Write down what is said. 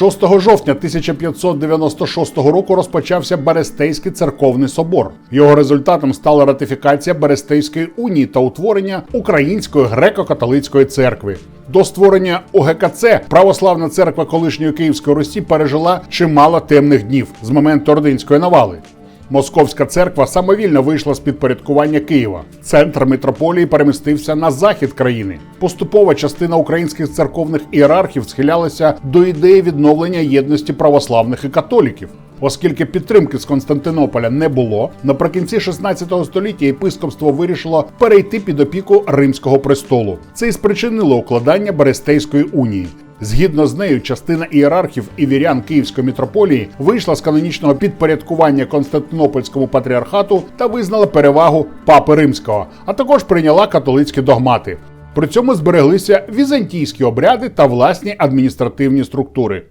6 жовтня 1596 року розпочався Берестейський церковний собор. Його результатом стала ратифікація Берестейської унії та утворення Української греко-католицької церкви. До створення УГКЦ православна церква колишньої Київської Русі пережила чимало темних днів з моменту ординської навали. Московська церква самовільно вийшла з підпорядкування Києва. Центр митрополії перемістився на захід країни. Поступова частина українських церковних ієрархів схилялася до ідеї відновлення єдності православних і католіків. Оскільки підтримки з Константинополя не було, наприкінці 16 століття єпископство вирішило перейти під опіку Римського престолу. Це і спричинило укладання Берестейської унії. Згідно з нею, частина ієрархів і вірян Київської мітрополії вийшла з канонічного підпорядкування Константинопольському патріархату та визнала перевагу папи римського, а також прийняла католицькі догмати. При цьому збереглися візантійські обряди та власні адміністративні структури.